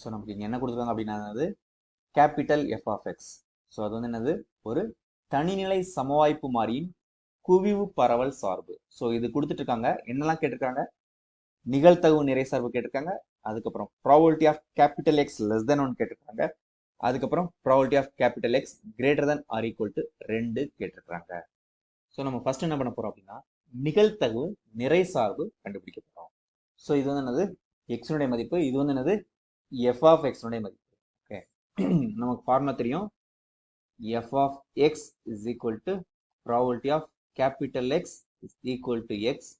So நமக்கு இங்கே என்ன கொடுத்துருக்காங்க அப்படின்னா என்னது? Capital F of X so அது வந்து என்னது? ஒரு தனிநிலை சமவாய்ப்பு மாறியின் குவிவு பரவல் சார்பு. ஸோ இது கொடுத்துட்டு இருக்காங்க என்னெல்லாம் கேட்டிருக்காங்க? நிகழ்த்தகவு நிறை சார்பு கேட்டிருக்காங்க. அதுக்கப்புறம் probability of capital X less than one கேட்டிருக்காங்க. அதுக்கப்புறம் probability of capital X greater than or equal to ரெண்டு கேட்டிருக்காங்க. ஸோ நம்ம ஃபர்ஸ்ட் என்ன பண்ண போறோம் அப்படின்னா நிகழ்த்தகவு நிறை சார்பு கண்டுபிடிக்க போறோம். ஸோ இது வந்து என்னது? எக்ஸினுடைய மதிப்பு. இது வந்து என்னது? எஃப் ஆஃப் எக்ஸனுடைய மதிப்பு. ஓகே நமக்கு ஃபார்முலா தெரியும். F of X is equal to probability of capital X is equal to X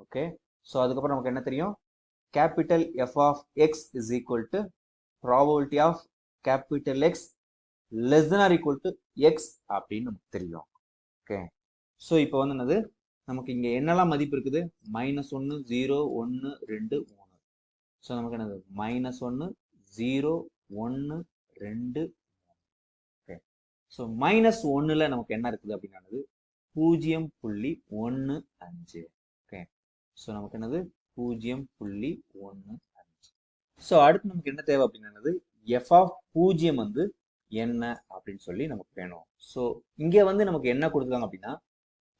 okay so அதுக்கப்புறம் நமக்கு என்ன தெரியும்? Capital F of X is equal to probability of capital X less than or equal to X அப்படின்னு நமக்கு தெரியும். Okay so இப்போ வந்து என்னது? நமக்கு இங்கே என்னெல்லாம் மதிப்பு இருக்குது? மைனஸ் ஒன்று ஜீரோ ஒன்று ரெண்டு மூணு. ஸோ நமக்கு என்னது? மைனஸ் ஒன்று ஜீரோ ஒன்று ரெண்டு ஓகே ஸோ மைனஸ் ஒன்றில் நமக்கு என்ன இருக்குது அப்படின்னானது? பூஜ்ஜியம் புள்ளி ஒன்று அஞ்சு. ஓகே ஸோ நமக்கு என்னது? பூஜ்ஜியம் புள்ளி ஒன்று அஞ்சு. ஸோ அடுத்து நமக்கு என்ன தேவை அப்படின்னானது? எஃப் ஆஃப் பூஜ்ஜியம் வந்து என்ன அப்படின்னு சொல்லி நமக்கு வேணும். ஸோ இங்கே வந்து நமக்கு என்ன கொடுத்துருக்காங்க அப்படின்னா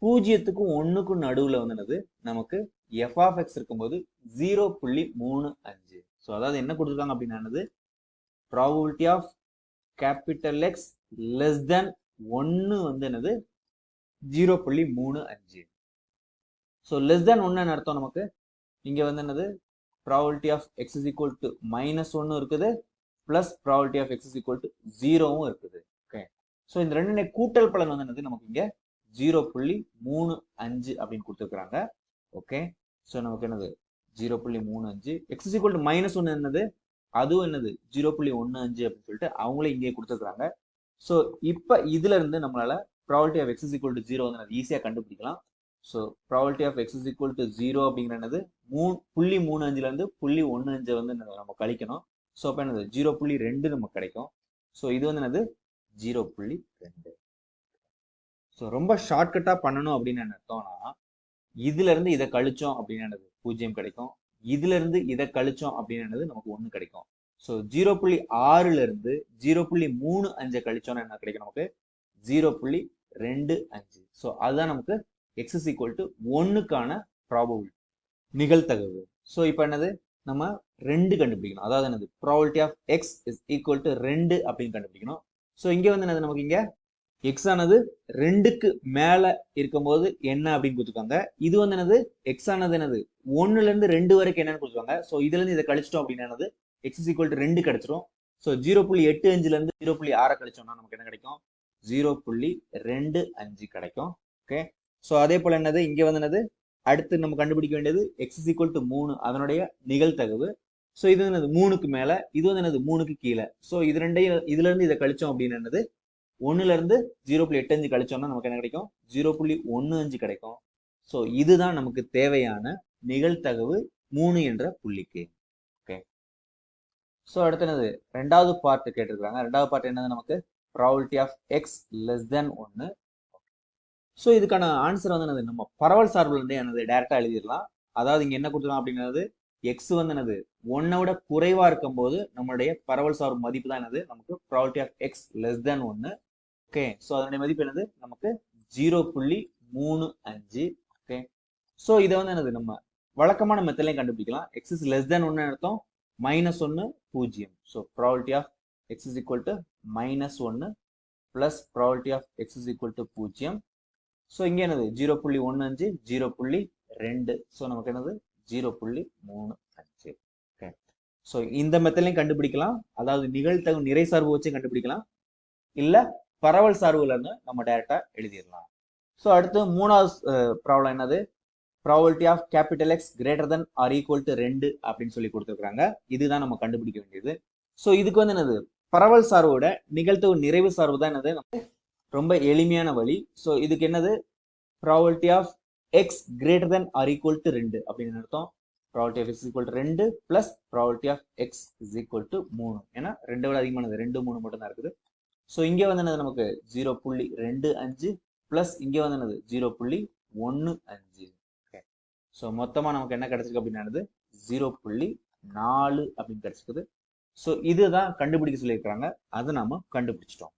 பூஜ்ஜியத்துக்கும் ஒன்றுக்கும் நடுவில் வந்து என்னது? நமக்கு எஃப் இருக்கும்போது ஜீரோ புள்ளி மூணு அஞ்சு. ஸோ அதாவது என்ன கொடுத்துருக்காங்க அப்படின்னா probability of capital X less than ஒன்று வந்து என்னது? ஜீரோ புள்ளி மூணு அஞ்சு. ஸோ லெஸ் தென் ஒன்னு அர்த்தம் நமக்கு? இங்கே வந்து என்னது? Probability of X is equal to minus ஒன்று இருக்குது plus probability of X is equal to ஜீரோவும் இருக்குது. ஓகே ஸோ இந்த ரெண்டு கூட்டல் பலன் வந்து என்னது? நமக்கு இங்கே ஜீரோ புள்ளி மூணு அஞ்சு அப்படின்னு கொடுத்துருக்குறாங்க. ஓகே ஸோ நமக்கு என்னது? ஜீரோ புள்ளி மூணு அஞ்சு. எக்ஸ் ஈக்குவல் டு மைனஸ் ஒன்று என்னது? அதுவும் என்னது? ஜீரோ புள்ளி ஒன்று அஞ்சு அப்படின்னு சொல்லிட்டு அவங்களே இங்கே கொடுத்துருக்குறாங்க. ஸோ இப்போ இதுல இருந்து நம்மளால property of X equal to zero வந்து ஈஸியாக கண்டுபிடிக்கலாம். So property of X equal to zero அப்படிங்கிறது மூணு புள்ளி மூணு அஞ்சுலேருந்து புள்ளி ஒன்று அஞ்சை வந்து நம்ம கழிக்கணும். ஸோ அப்போ என்னது? ஜீரோ புள்ளி ரெண்டு நமக்கு கிடைக்கும். ஸோ இது வந்து என்னது? ஜீரோ புள்ளி ரெண்டு. ஸோ ரொம்ப ஷார்ட்கட்டாக பண்ணணும் அப்படின்னு நினைத்தோம்னா இதுலேருந்து இதுல இருந்து இதை கழிச்சோம் அப்படின்னு என்னது? பூஜ்ஜியம் கிடைக்கும். இதுல இருந்து இதை கழிச்சோம் அப்படின்னு என்னது? நமக்கு ஒன்று கிடைக்கும். ஸோ ஜீரோ புள்ளி ஆறுல இருந்து ஜீரோ புள்ளி மூணு அஞ்சை கழிச்சோம்னா என்ன கிடைக்கும் நமக்கு? ஜீரோ புள்ளி ரெண்டு அஞ்சு. ஸோ அதுதான் நமக்கு எக்ஸஸ் ஈக்குவல் டு ஒன்னுக்கான ப்ராபபிள் நிகழ்த்தகவு ஸோ இப்போ என்னது? நம்ம ரெண்டு கண்டுபிடிக்கணும். அதாவது என்னது? Probability of X is equal to ரெண்டு அப்படின்னு கண்டுபிடிக்கணும். ஸோ இங்கே வந்து என்னது நமக்கு இங்கே? எக்ஸ் ஆனது ரெண்டுக்கு மேல இருக்கும்போது என்ன அப்படின்னு கொடுத்துருக்காங்க. இது வந்து என்னது? எக்ஸ் ஆனது என்னது? ஒன்னுல இருந்து ரெண்டு வரைக்கும் என்னன்னு கொடுத்துருக்காங்க. ஸோ இதுலேருந்து இதை கழிச்சிட்டோம் அப்படின்னு என்னது? எக்ஸ் இஸ் ஈக்குவல் டு ரெண்டு கிடைச்சிரும். ஸோ ஜீரோ புள்ளி எட்டு அஞ்சுல இருந்து ஜீரோ புள்ளி ஆறை கழிச்சோம்னா நமக்கு என்ன கிடைக்கும்? ஜீரோ புள்ளி ரெண்டு அஞ்சு கிடைக்கும். ஓகே ஸோ அதே போல என்னது? இங்க வந்து என்னது? அடுத்து நம்ம கண்டுபிடிக்க வேண்டியது எக்ஸ் இஸ் ஈக்குவல் டு மூணு. அதனுடைய நிகழ்த்தகவு ஸோ இது வந்து என்னது? மூணுக்கு மேல. இது வந்து என்னது? மூணுக்கு கீழே. ஸோ இது ரெண்டையும் இதுல இருந்து இதை கழிச்சோம் அப்படின்னு என்னது? ஒன்னுல இருந்து ஜீரோ புள்ளி எட்டு அஞ்சு கழிச்சோம்னா நமக்கு என்ன கிடைக்கும்? ஜீரோ புள்ளி ஒன்று அஞ்சு கிடைக்கும். ஸோ இதுதான் நமக்கு தேவையான நிகழ்தகவு மூணு என்ற புள்ளிக்கு. ஓகே ஸோ அடுத்து என்னது? ரெண்டாவது பார்ட் கேட்டிருக்காங்க ரெண்டாவது பார்ட் என்னது நமக்கு? Probability of X less than ஒன்று ஸோ இதுக்கான ஆன்சர் வந்து என்னது? நம்ம பரவல் சார்பில் இருந்து என்னது? டேரெக்டாக எழுதிடலாம். அதாவது இங்கே என்ன கொடுத்துருக்கோம் அப்படிங்கிறது எக்ஸ் வந்து என்னது? ஒன்னை விட குறைவாக இருக்கும்போது நம்மளுடைய பரவல் சார்பு மதிப்பு தான் என்னது? நமக்கு probability of X less than ஒன்று ஓகே ஸோ அதனுடைய மதிப்பு என்னது? நமக்கு ஜீரோ புள்ளி மூணு அஞ்சு. ஓகே ஸோ இதை வந்து என்னது? நம்ம வழக்கமான மெத்தட்லையும் கண்டுபிடிக்கலாம். எக்ஸ் இஸ் லெஸ் தேன் ஒன்று அர்த்தம். மைனஸ் ஒன்று பூஜ்ஜியம். So probability of X is equal to minus ஒன்று plus probability of X is equal to பூஜ்ஜியம். ஸோ இங்கே என்னது? ஜீரோ புள்ளி ஒன்று அஞ்சு ஜீரோ புள்ளி ரெண்டு. ஸோ நமக்கு என்னது? ஜீரோ புள்ளி மூணு அஞ்சு. ஓகே ஸோ இந்த மெத்தட்லையும் கண்டுபிடிக்கலாம். அதாவது நிகழ்த்தகு நிறை சார்பு வச்சு கண்டுபிடிக்கலாம். இல்லை பரவல் சார்புல இருந்து நம்ம டைரக்டா எழுதிடலாம். ஸோ அடுத்து மூணாவது ப்ராப்ளம் என்னது? Probability of capital X greater than or equal to ரெண்டு அப்படின்னு சொல்லி கொடுத்துருக்காங்க இதுதான் நம்ம கண்டுபிடிக்க வேண்டியது. ஸோ இதுக்கு வந்து என்னது? பரவல் சார்போட நிகழ்த்தவு நிறைவு சார்பு தான் என்னது? நமக்கு ரொம்ப எளிமையான வழி. ஸோ இதுக்கு என்னது? Probability of X greater than or equal to ரெண்டு அப்படின்னு அர்த்தம்? Probability of X equal to ரெண்டு plus probability of X is equal to மூணு. ஏன்னா ரெண்டு விட அதிகமானது ரெண்டு மூணு மட்டும் தான் இருக்குது. ஸோ இங்கே வந்து என்னது நமக்கு? ஜீரோ புள்ளி ரெண்டு அஞ்சு ப்ளஸ் இங்கே வந்து என்னது? ஜீரோ புள்ளி ஒன்று அஞ்சு. ஓகே ஸோ மொத்தமாக நமக்கு என்ன கிடச்சிருக்கு அப்படின்னானது ஜீரோ புள்ளி நாலு அப்படின்னு கிடைச்சிருக்குது. ஸோ இதுதான் கண்டுபிடிக்க சொல்லியிருக்கிறாங்க. அதை நாம கண்டுபிடிச்சிட்டோம்.